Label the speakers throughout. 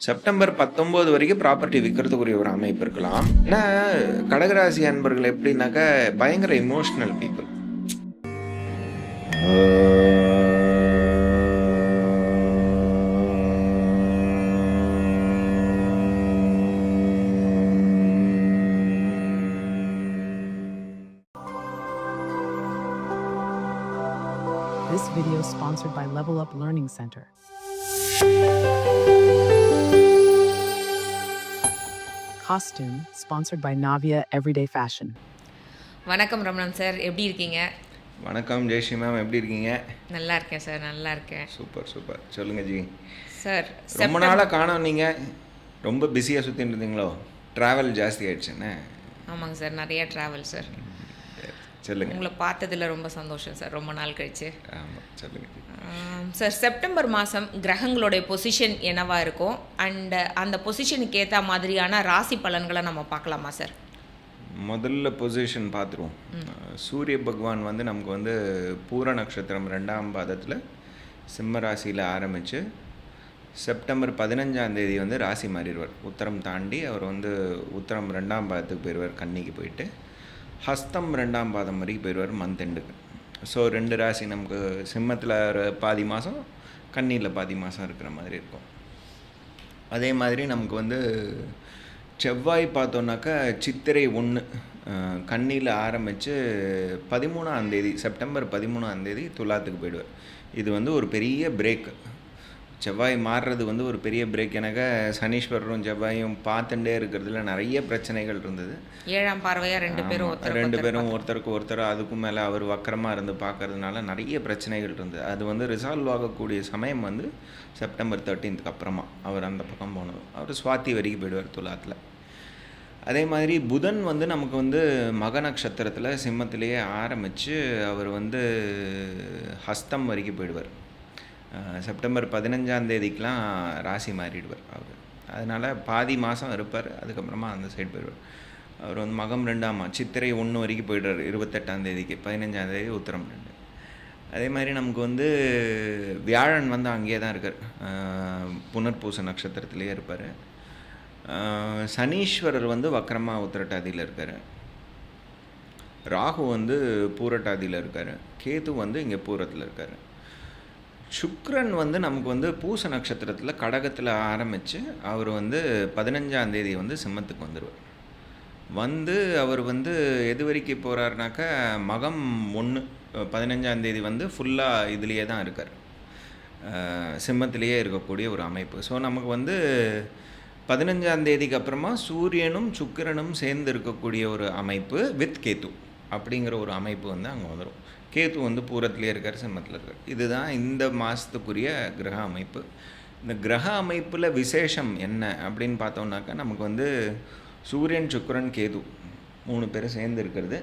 Speaker 1: September பத்தொம்போது வரைக்கும் property விற்கிறதுக்குரிய ஒரு அமைப்பு இருக்கலாம் ஏன்னா கடகராசி அன்பர்கள் எப்படின்னாக்கா பயங்கர emotional people
Speaker 2: This video is sponsored by Level Up Learning Center. Costume sponsored by Navia Everyday Fashion.
Speaker 3: வணக்கம் ரமணன் சார் எப்படி இருக்கீங்க?
Speaker 1: வணக்கம் ஜெயஸ்ரீ மேம் எப்படி இருக்கீங்க?
Speaker 3: நல்லா இருக்கேன் சார் நல்லா இருக்கேன்.
Speaker 1: Super super. சொல்லுங்க ஜி.
Speaker 3: சார்
Speaker 1: ரொம்ப நாளாக காணோம் நீங்கள் ரொம்ப பிஸியாக சுற்றிட்டு இருந்தீங்களோ? ட்ராவல் ஜாஸ்தி ஆயிடுச்சுன்னு
Speaker 3: ஆமாங்க சார் நிறைய ட்ராவல் சார்.
Speaker 1: சொல்லுங்க.
Speaker 3: உங்களை பார்த்ததுல ரொம்ப சந்தோஷம் சார். ரொம்ப நாள் கழிச்சு.
Speaker 1: ஆமாம் சொல்லுங்க. ஜி
Speaker 3: ஆம், சார் செப்டம்பர் மாதம் கிரகங்களுடைய பொசிஷன் என்னவா இருக்கும்? அண்ட் அந்த பொசிஷனுக்கு ஏற்ற மாதிரியான ராசி பலன்களை நம்ம பார்க்கலாமா சார்?
Speaker 1: முதல்ல பொசிஷன் பார்த்துருவோம். சூரிய பகவான் வந்து நமக்கு வந்து பூர நட்சத்திரம் ரெண்டாம் பாதத்தில் சிம்ம ராசியில் ஆரம்பித்து செப்டம்பர் பதினஞ்சாம் தேதி வந்து ராசி மாறிடுவார். உத்தரம் தாண்டி அவர் வந்து உத்தரம் ரெண்டாம் பாதத்துக்கு போயிடுவார் கன்னிக்கு போயிட்டு. ஹஸ்தம் ரெண்டாம் பாதம் வரைக்கும் போயிடுவார் மந்த் எண்டுக்கு ஸோ ரெண்டு ராசி நமக்கு சிம்மத்தில் ஒரு பாதி மாதம் கண்ணியில் பாதி மாதம் இருக்கிற மாதிரி இருக்கும். அதே மாதிரி நமக்கு வந்து செவ்வாய் பார்த்தோன்னாக்கா சித்திரை ஒன்று கண்ணியில் ஆரம்பித்து பதிமூணாம் தேதி செப்டம்பர் பதிமூணாம் தேதி துலாத்துக்கு போயிடுவார். இது வந்து ஒரு பெரிய பிரேக் செவ்வாய் மாறுறது வந்து ஒரு பெரிய பிரேக் எனக்கு சனீஸ்வரரும் செவ்வாயும் பார்த்துட்டே இருக்கிறதுல நிறைய பிரச்சனைகள் இருந்தது.
Speaker 3: ஏழாம் பார்வையாக ரெண்டு பேரும்
Speaker 1: ரெண்டு பேரும் ஒருத்தருக்கு ஒருத்தர் அதுக்கும் மேலே அவர் வக்கரமாக இருந்து பார்க்கறதுனால நிறைய பிரச்சனைகள் இருந்தது. அது வந்து ரிசால்வ் ஆகக்கூடிய சமயம் வந்து செப்டம்பர் தேர்ட்டீன்த்துக்கு அப்புறமா அவர் அந்த பக்கம் போனது அவர் சுவாதி வரைக்கும் போயிடுவார் துலாத்தில். அதே மாதிரி புதன் வந்து நமக்கு வந்து மக நட்சத்திரத்தில் சிம்மத்திலேயே ஆரம்பித்து அவர் வந்து ஹஸ்தம் வரைக்கும் போயிடுவார். செப்டம்பர் பதினஞ்சாம் தேதிக்கெலாம் ராசி மாறிடுவார் அவர். அதனால் பாதி மாதம் இருப்பார் அதுக்கப்புறமா அந்த சைடு போயிடுவார். அவர் வந்து மகம் ரெண்டாமா சித்திரை ஒன்று வரைக்கும் போயிடுறார் இருபத்தெட்டாம் தேதிக்கு பதினஞ்சாம் தேதி உத்தரம் ரெண்டு. அதே மாதிரி நமக்கு வந்து வியாழன் வந்து அங்கேயே தான் இருக்கார். புனர்பூச நட்சத்திரத்திலேயே இருப்பார். சனீஸ்வரர் வந்து வக்கரமாக உத்திரட்டாதியில் இருக்கார். ராகு வந்து பூரட்டாதியில் இருக்கார். கேது வந்து இங்கே பூரத்தில் இருக்கார். சுக்ரன் வந்து நமக்கு வந்து பூச நட்சத்திரத்தில் கடகத்தில் ஆரம்பித்து அவர் வந்து பதினஞ்சாம் தேதி வந்து சிம்மத்துக்கு வந்துடுவார் வந்து அவர் வந்து எது வரைக்கும் போகிறாருனாக்கா மகம் ஒன்று பதினஞ்சாம் தேதி வந்து ஃபுல்லாக இதுலேயே தான் இருக்கார். சிம்மத்திலேயே இருக்கக்கூடிய ஒரு அமைப்பு. ஸோ நமக்கு வந்து பதினஞ்சாம் தேதிக்கு அப்புறமா சூரியனும் சுக்கிரனும் சேர்ந்து இருக்கக்கூடிய ஒரு அமைப்பு வித் கேத்து அப்படிங்கிற ஒரு அமைப்பு வந்து அங்கே வந்துடும் கேத்து வந்து பூரத்திலே இருக்கார் சிம்மத்தில் இருக்கார். இதுதான் இந்த மாதத்துக்குரிய கிரக அமைப்பு. இந்த கிரக அமைப்பில் விசேஷம் என்ன அப்படின்னு பார்த்தோம்னாக்கா நமக்கு வந்து சூரியன் சுக்கரன் கேது மூணு பேரும் சேர்ந்து இருக்கிறது.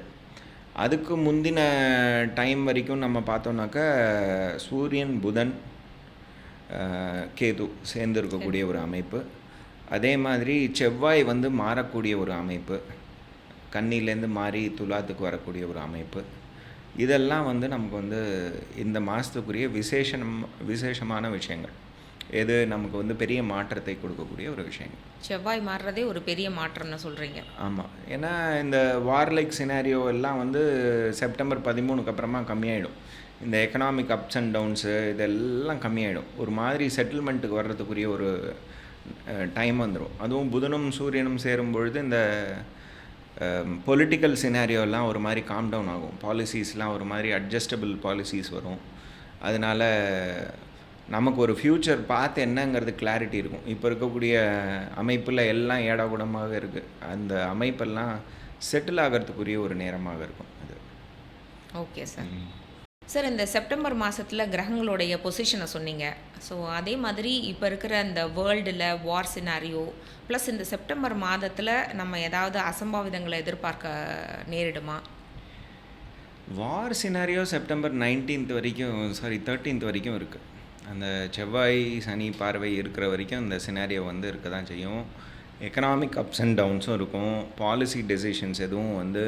Speaker 1: அதுக்கு முந்தின டைம் வரைக்கும் நம்ம பார்த்தோம்னாக்கா சூரியன் புதன் கேது சேர்ந்து இருக்கக்கூடிய ஒரு அமைப்பு. அதே மாதிரி செவ்வாய் வந்து மாறக்கூடிய ஒரு அமைப்பு. கன்னிலேருந்து மாறி துலாத்துக்கு வரக்கூடிய ஒரு அமைப்பு. இதெல்லாம் வந்து நமக்கு வந்து இந்த மாதத்துக்குரிய விசேஷம் விசேஷமான விஷயங்கள். எது நமக்கு வந்து பெரிய மாற்றத்தை கொடுக்கக்கூடிய ஒரு விஷயங்கள்.
Speaker 3: செவ்வாய் மாறுறதே ஒரு பெரிய மாற்றம்னு சொல்கிறீங்க
Speaker 1: ஆமாம் ஏன்னா இந்த வார்லைக் சினாரியோ எல்லாம் வந்து செப்டம்பர் பதிமூணுக்கு அப்புறமா கம்மியாயிடும். இந்த எக்கனாமிக் அப்ஸ் அண்ட் டவுன்ஸு இதெல்லாம் கம்மியாயிடும். ஒரு மாதிரி செட்டில்மெண்ட்டுக்கு வர்றதுக்குரிய ஒரு டைம் வந்துடும் அதுவும் புதனும் சூரியனும் சேரும் பொழுது இந்த பொலிட்டிக்கல் சினாரியோலாம் ஒரு மாதிரி காம் டவுன் ஆகும். பாலிசிஸ்லாம் ஒரு மாதிரி அட்ஜஸ்டபிள் பாலிசிஸ் வரும். அதனால் நமக்கு ஒரு ஃப்யூச்சர் பார்த்து என்னங்கிறது கிளாரிட்டி இருக்கும். இப்போ இருக்கக்கூடிய அமைப்பில் எல்லாம் ஏடாகுடமாக இருக்குது அந்த அமைப்பெல்லாம் செட்டில் ஆகிறதுக்குரிய ஒரு நேரமாக இருக்கும் அது.
Speaker 3: ஓகே சார் சார் இந்த செப்டம்பர் மாதத்தில் கிரகங்களுடைய பொசிஷனை சொன்னீங்க. ஸோ அதே மாதிரி இப்போ இருக்கிற இந்த வேர்ல்டில் வார் சினாரியோ ப்ளஸ் இந்த செப்டம்பர் மாதத்தில் நம்ம ஏதாவது அசம்பாவிதங்களை எதிர்பார்க்க நேரிடுமா?
Speaker 1: வார் சினாரியோ செப்டம்பர் நைன்டீன்த் வரைக்கும் சாரி தேர்ட்டீன்த் வரைக்கும் இருக்குது அந்த செவ்வாய் சனி பார்வை இருக்கிற வரைக்கும் இந்த சினாரியோ வந்து இருக்க தான் செய்யும். எக்கனாமிக் அப்ஸ் அண்ட் டவுன்ஸும் இருக்கும். பாலிசி டெசிஷன்ஸ் எதுவும் வந்து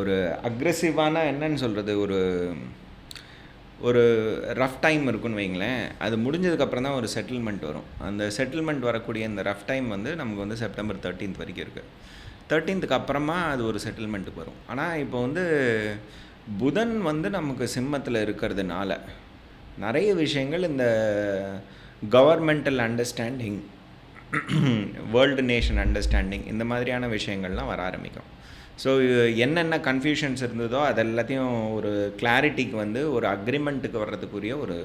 Speaker 1: ஒரு அக்ரெசிவான என்னன்னு சொல்கிறது ஒரு ஒரு ரஃப் டைம் இருக்குன்னு வைங்களேன். அது முடிஞ்சதுக்கப்புறம் தான் ஒரு செட்டில்மெண்ட் வரும். அந்த செட்டில்மெண்ட் வரக்கூடிய இந்த ரஃப் டைம் வந்து நமக்கு வந்து செப்டம்பர் தேர்ட்டீன்த் வரைக்கும் இருக்குது தேர்ட்டீன்த்துக்கு அப்புறமா அது ஒரு செட்டில்மெண்ட்டுக்கு வரும். ஆனால் இப்போ வந்து புதன் வந்து நமக்கு சிம்மத்தில் இருக்கிறதுனால நிறைய விஷயங்கள் இந்த governmental understanding world nation understanding இந்த மாதிரியான விஷயங்கள்லாம் வர ஆரம்பிக்கும். ஸோ என்னென்ன கன்ஃபியூஷன்ஸ் இருந்ததோ அது எல்லாத்தையும் ஒரு கிளாரிட்டிக்கு வந்து ஒரு அக்ரிமெண்ட்டுக்கு வர்றதுக்குரிய ஒரு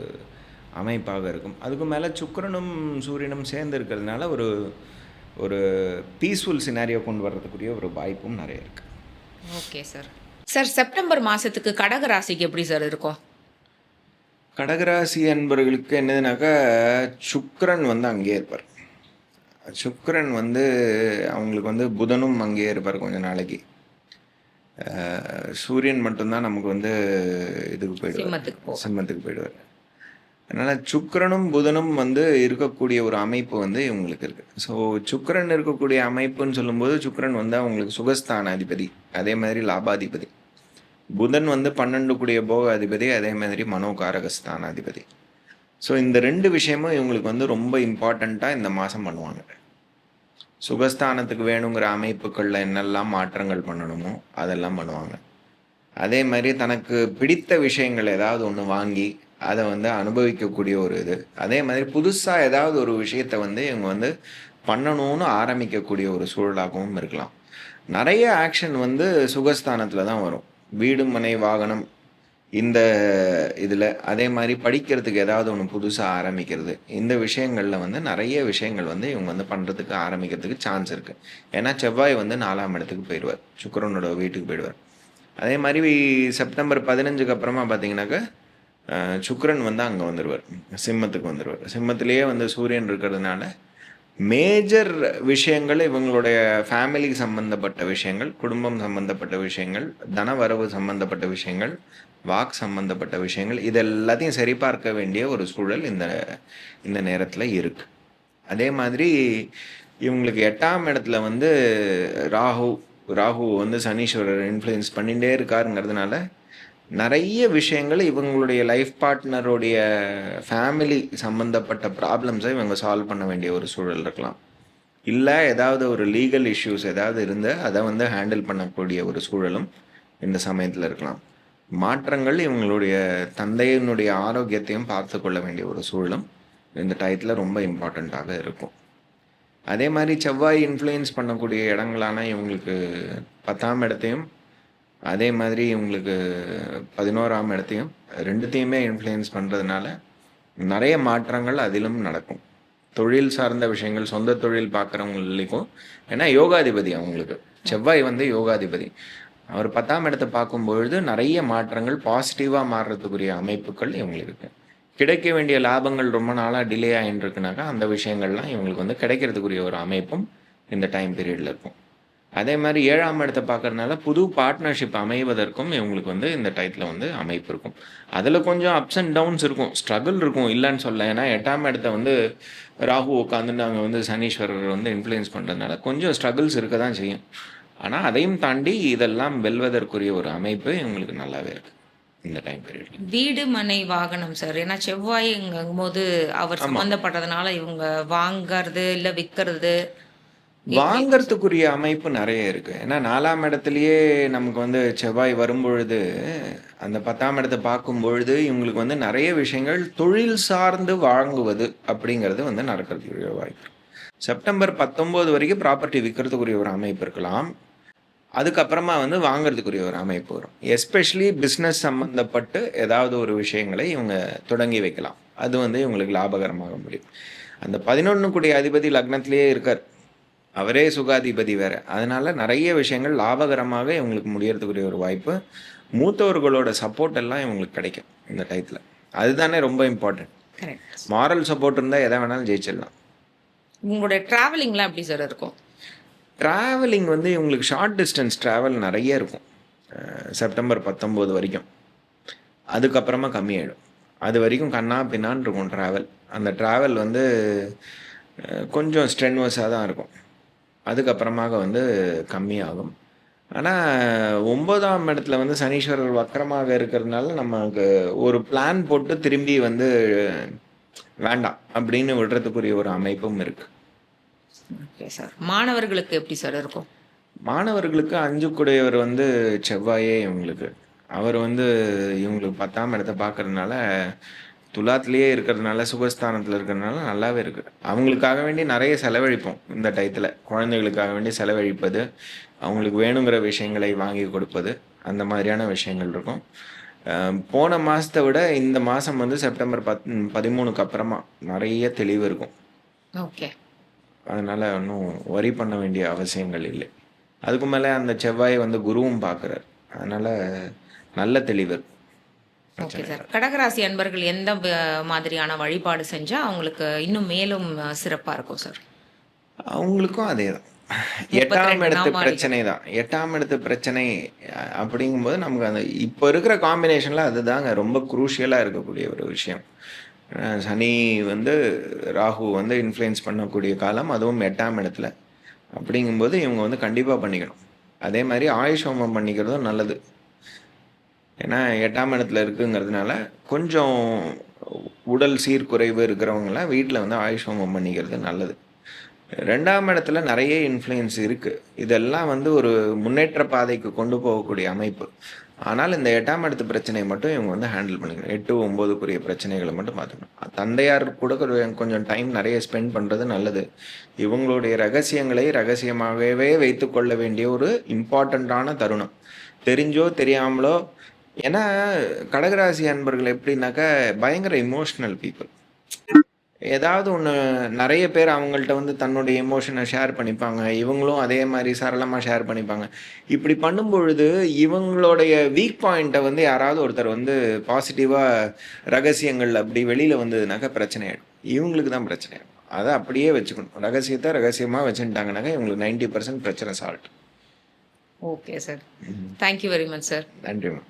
Speaker 1: அமைப்பாக இருக்கும். அதுக்கு மேலே சுக்கிரனும் சூரியனும் சேர்ந்து இருக்கிறதுனால ஒரு ஒரு பீஸ்ஃபுல் சினாரியோ கொண்டு வர்றதுக்குரிய ஒரு வாய்ப்பும் நிறைய இருக்குது
Speaker 3: ஓகே சார் சார் செப்டம்பர் மாதத்துக்கு கடக ராசிக்கு எப்படி சார் இருக்கும்?
Speaker 1: கடகராசி அன்பர்களுக்கு என்னதுனாக்கா சுக்கிரன் வந்து அங்கேயே இருப்பார். சுக்கிரன் வந்து அவங்களுக்கு வந்து புதனும் அங்கேயே இருப்பார் கொஞ்ச நாளைக்கு. சூரியன் மட்டும்தான் நமக்கு வந்து இதுக்கு போயிடுவார்.
Speaker 3: சிம்மத்துக்கு
Speaker 1: போயிடுவார். அதனால் சுக்கிரனும் புதனும் வந்து இருக்கக்கூடிய ஒரு அமைப்பு வந்து இவங்களுக்கு இருக்குது ஸோ சுக்கிரன் இருக்கக்கூடிய அமைப்புன்னு சொல்லும்போது சுக்கிரன் வந்து அவங்களுக்கு சுகஸ்தான அதிபதி அதே மாதிரி லாபாதிபதி. புதன் வந்து பன்னெண்டு கூடிய போக அதிபதி அதே மாதிரி மனோகாரகஸ்தான அதிபதி ஸோ இந்த ரெண்டு விஷயமும் இவங்களுக்கு வந்து ரொம்ப இம்பார்ட்டண்ட்டாக இந்த மாதம் பண்ணுவாங்க. சுகஸ்தானத்துக்கு வேணுங்கிற அமைப்புகளில் என்னெல்லாம் மாற்றங்கள் பண்ணணுமோ அதெல்லாம் பண்ணுவாங்க. அதே மாதிரி தனக்கு பிடித்த விஷயங்கள் ஏதாவது ஒன்று வாங்கி அதை வந்து அனுபவிக்கக்கூடிய ஒரு இது. அதே மாதிரி புதுசாக ஏதாவது ஒரு விஷயத்தை வந்து இவங்க வந்து பண்ணணும்னு ஆரம்பிக்கக்கூடிய ஒரு சூழலாகவும் இருக்கலாம். நிறைய ஆக்ஷன் வந்து சுகஸ்தானத்தில் தான் வரும். வீடு மனை வாகனம் இந்த இதில் அதே மாதிரி படிக்கிறதுக்கு ஏதாவது ஒன்று புதுசாக ஆரம்பிக்கிறது. இந்த விஷயங்களில் வந்து நிறைய விஷயங்கள் வந்து இவங்க வந்து பண்ணுறதுக்கு ஆரம்பிக்கிறதுக்கு சான்ஸ் இருக்குது ஏன்னா செவ்வாய் வந்து நாலாம் இடத்துக்கு போயிடுவார். சுக்கரனோட வீட்டுக்கு போயிடுவார். அதே மாதிரி செப்டம்பர் பதினஞ்சுக்கு அப்புறமா பார்த்தீங்கன்னாக்கா சுக்கரன் வந்து அங்கே வந்துடுவார் சிம்மத்துக்கு வந்துடுவார் சிம்மத்திலேயே வந்து சூரியன் இருக்கிறதுனால மேஜர் விஷயங்கள் இவங்களுடைய ஃபேமிலி சம்பந்தப்பட்ட விஷயங்கள் குடும்பம் சம்பந்தப்பட்ட விஷயங்கள் தனவரவு சம்பந்தப்பட்ட விஷயங்கள் வாக் சம்பந்தப்பட்ட விஷயங்கள் இது எல்லாத்தையும் சரிபார்க்க வேண்டிய ஒரு சூழல் இந்த இந்த நேரத்தில் இருக்கு. அதே மாதிரி இவங்களுக்கு எட்டாம் இடத்துல வந்து ராகு ராகு வந்து சனீஸ்வரர் இன்ஃப்ளூயன்ஸ் பண்ணிகிட்டே இருக்காருங்கிறதுனால நிறைய விஷயங்கள் இவங்களுடைய லைஃப் பார்ட்னருடைய ஃபேமிலி சம்மந்தப்பட்ட ப்ராப்ளம்ஸை இவங்க சால்வ் பண்ண வேண்டிய ஒரு சூழல் இருக்கலாம். இல்லை ஏதாவது ஒரு லீகல் இஷ்யூஸ் ஏதாவது இருந்து அதை வந்து ஹேண்டில் பண்ணக்கூடிய ஒரு சூழலும் இந்த சமயத்தில் இருக்கலாம். மாற்றங்கள் இவங்களுடைய தந்தையினுடைய ஆரோக்கியத்தையும் பார்த்து கொள்ள வேண்டிய ஒரு சூழலும் இந்த டயத்தில் ரொம்ப இம்பார்ட்டண்ட்டாக இருக்கும். அதே மாதிரி செவ்வாய் இன்ஃப்ளூயன்ஸ் பண்ணக்கூடிய இடங்களான இவங்களுக்கு பத்தாம் இடத்தையும் அதே மாதிரி இவங்களுக்கு பதினோராம் இடத்தையும் ரெண்டுத்தையுமே இன்ஃப்ளூயன்ஸ் பண்ணுறதுனால நிறைய மாற்றங்கள் அதிலும் நடக்கும். தொழில் சார்ந்த விஷயங்கள் சொந்த தொழில் பார்க்குறவங்களுக்கும் ஏன்னா யோகாதிபதி அவங்களுக்கு. செவ்வாய் வந்து யோகாதிபதி. அவர் பத்தாம் இடத்தை பார்க்கும்பொழுது நிறைய மாற்றங்கள் பாசிட்டிவாக மாறுறதுக்குரிய அமைப்புகள் இவங்களுக்கு இருக்கு. கிடைக்க வேண்டிய லாபங்கள் ரொம்ப நாளாக டிலே ஆகிட்டு இருக்குனாக்கா அந்த விஷயங்கள்லாம் இவங்களுக்கு வந்து கிடைக்கிறதுக்குரிய ஒரு அமைப்பும் இந்த டைம் பீரியடில் இருக்கும். அதே மாதிரி ஏழாம் இடத்தை பார்க்கறதுனால புது பார்ட்னர்ஷிப் அமைவதற்கும் இவங்களுக்கு வந்து இந்த டயத்தில் வந்து அமைப்பு இருக்கும். அதில் கொஞ்சம் அப்ஸ் அண்ட் டவுன்ஸ் இருக்கும். ஸ்ட்ரகிள் இருக்கும். இல்லைன்னு சொல்ல. ஏன்னா எட்டாம் இடத்த வந்து ராகு உட்காந்துட்டு அங்கே வந்து சனீஸ்வரர் வந்து இன்ஃப்ளூயன்ஸ் பண்ணுறதுனால கொஞ்சம் ஸ்ட்ரகிள்ஸ் இருக்க தான் செய்யும். ஆனால் அதையும் தாண்டி இதெல்லாம் வெல்வதற்குரிய ஒரு அமைப்பு இவங்களுக்கு நல்லாவே இருக்குது இந்த டைம் பீரியட்
Speaker 3: வீடு மனை வாகனம் சார் ஏன்னா செவ்வாய்ங்கும் போது அவர் சம்மந்தப்பட்டதுனால இவங்க வாங்கறது இல்லை விற்கிறது
Speaker 1: வாங்கறதுக்குரிய அமைப்பு நிறைய இருக்கு. ஏன்னா நாலாம் இடத்துலயே நமக்கு வந்து செவ்வாய் வரும்பொழுது அந்த பத்தாம் இடத்தை பார்க்கும் பொழுது இவங்களுக்கு வந்து நிறைய விஷயங்கள் தொழில் சார்ந்து வாங்குவது அப்படிங்கிறது வந்து நடக்கிறதுக்குரிய வாய்ப்பு. செப்டம்பர் பத்தொம்போது வரைக்கும் ப்ராப்பர்ட்டி விற்கிறதுக்குரிய ஒரு அமைப்பு இருக்கலாம். அதுக்கப்புறமா வந்து வாங்கிறதுக்குரிய ஒரு அமைப்பு வரும். எஸ்பெஷலி பிஸ்னஸ் சம்மந்தப்பட்டு ஏதாவது ஒரு விஷயங்களை இவங்க தொடங்கி வைக்கலாம். அது வந்து இவங்களுக்கு லாபகரமாக முடியும். அந்த பதினொன்று கூடிய அதிபதி லக்னத்திலேயே இருக்கார். அவரே சுகாதிபதி வேற. அதனால நிறைய விஷயங்கள் லாபகரமாக இவங்களுக்கு முடியறதுக்குரிய ஒரு வாய்ப்பு. மூத்தவர்களோட சப்போர்ட் எல்லாம் இவங்களுக்கு கிடைக்கும் இந்த டயத்தில் அதுதானே ரொம்ப இம்பார்ட்டன்ட் மாரல் சப்போர்ட் இருந்தால் எதை வேணாலும் ஜெயிச்சிடலாம்.
Speaker 3: உங்களுடைய டிராவலிங்லாம் எப்படி சார் இருக்கும்?
Speaker 1: ட்ராவலிங் வந்து இவங்களுக்கு ஷார்ட் டிஸ்டன்ஸ் ட்ராவல் நிறைய இருக்கும். செப்டம்பர் பத்தொம்போது வரைக்கும். அதுக்கப்புறமா கம்மியாயிடும். அது வரைக்கும் கண்ணா பின்னான்னு இருக்கும் ட்ராவல் அந்த ட்ராவல் வந்து கொஞ்சம் ஸ்ட்ரென்வஸாக தான் இருக்கும். அதுக்கப்புறமாக வந்து கம்மியாகும். ஆனால் ஒன்பதாம் இடத்துல வந்து சனீஸ்வரர் வக்கரமாக இருக்கிறதுனால நமக்கு ஒரு பிளான் போட்டு திரும்பி வந்து வேண்டாம் அப்படின்னு விடுறதுக்குரிய ஒரு அமைப்பும் இருக்குது
Speaker 3: ஓகே சார். மாணவர்களுக்கு எப்படி சார் இருக்கும்?
Speaker 1: மாணவர்களுக்கு அஞ்சு குடையவர் வந்து செவ்வாயே இவங்களுக்கு. அவர் வந்து இவங்களுக்கு பத்தாம் இடத்த பார்க்கறதுனால துலாத்துலேயே இருக்கிறதுனால சுகஸ்தானத்தில் இருக்கிறதுனால நல்லாவே இருக்குது அவங்களுக்காக வேண்டி நிறைய செலவழிப்போம் இந்த டயத்தில். குழந்தைகளுக்காக வேண்டி செலவழிப்பது அவங்களுக்கு வேணுங்கிற விஷயங்களை வாங்கி கொடுப்பது அந்த மாதிரியான விஷயங்கள் இருக்கும். போன மாதத்தை விட இந்த மாதம் வந்து செப்டம்பர் பத் பதிமூணுக்கு அப்புறமா நிறைய தெளிவு இருக்கும்.
Speaker 3: ஓகே.
Speaker 1: அதனால் ஒன்றும் வரி பண்ண வேண்டிய அவசியங்கள் இல்லை. அதுக்கு மேலே அந்த செவ்வாயை வந்து குருவும் பார்க்குறார். அதனால் நல்ல தெளிவு இருக்கும்.
Speaker 3: ஓகே சார் கடகராசி அன்பர்கள் எந்த மாதிரியான வழிபாடு செஞ்சால் அவங்களுக்கு இன்னும் மேலும் சிறப்பாக இருக்கும் சார்
Speaker 1: அவங்களுக்கும் அதே தான். எட்டாம் இடத்து. பிரச்சனை தான். எட்டாம் இடத்து பிரச்சனை அப்படிங்கும்போது நமக்கு அந்த இப்போ இருக்கிற காம்பினேஷனில் அதுதாங்க ரொம்ப குரூஷியலாக இருக்கக்கூடிய ஒரு விஷயம். சனி வந்து ராகு வந்து இன்ஃப்ளூயன்ஸ் பண்ணக்கூடிய காலம் அதுவும் எட்டாம் இடத்துல. அப்படிங்கும்போது இவங்க வந்து கண்டிப்பாக பண்ணிக்கணும். அதே மாதிரி ஆயுஷ் ஹோமம் பண்ணிக்கிறதும் நல்லது. ஏன்னா எட்டாம் இடத்துல இருக்குங்கிறதுனால கொஞ்சம் உடல் சீர்குறைவு இருக்கிறவங்களாம் வீட்டில் வந்து ஆயுஷ் ஹோமம் பண்ணிக்கிறது நல்லது. ரெண்டாம் இடத்துல நிறைய இன்ஃப்ளூயன்ஸ் இருக்குது இதெல்லாம் வந்து ஒரு முன்னேற்ற பாதைக்கு கொண்டு போகக்கூடிய அமைப்பு. ஆனால் இந்த எட்டாம் இடத்து பிரச்சனையை மட்டும் இவங்க வந்து ஹேண்டில் பண்ணிக்கணும். எட்டு ஒம்போதுக்குரிய பிரச்சனைகளை மட்டும் பார்த்துக்கணும். தந்தையார் கூட கொஞ்சம் கொஞ்சம் டைம் நிறைய ஸ்பெண்ட் பண்ணுறது நல்லது. இவங்களுடைய ரகசியங்களை ரகசியமாகவே வைத்து கொள்ள வேண்டிய ஒரு இம்பார்ட்டண்ட்டான தருணம். தெரிஞ்சோ தெரியாமலோ ஏன்னா கடகராசி அன்பர்கள் எப்படின்னாக்கா பயங்கர இமோஷ்னல் பீப்புள் ஏதாவது ஒன்று நிறைய பேர் அவங்கள்ட்ட வந்து தன்னுடைய எமோஷனை ஷேர் பண்ணிப்பாங்க. இவங்களும் அதே மாதிரி சரளமாக ஷேர் பண்ணிப்பாங்க. இப்படி பண்ணும் பொழுது இவங்களுடைய வீக் பாயிண்ட்டை வந்து யாராவது ஒருத்தர் வந்து பாசிட்டிவாக ரகசியங்கள் அப்படி வெளியில் வந்ததுனாக்கா பிரச்சனை ஆகிடும் இவங்களுக்கு தான் பிரச்சனை ஆகும் அதை அப்படியே வச்சுக்கணும். ரகசியத்தை ரகசியமாக வச்சுட்டாங்கனாக்கா இவங்களுக்கு நைன்டி பர்சன்ட் பிரச்சனை solved
Speaker 3: okay sir thank you very much sir
Speaker 1: நன்றி மேம்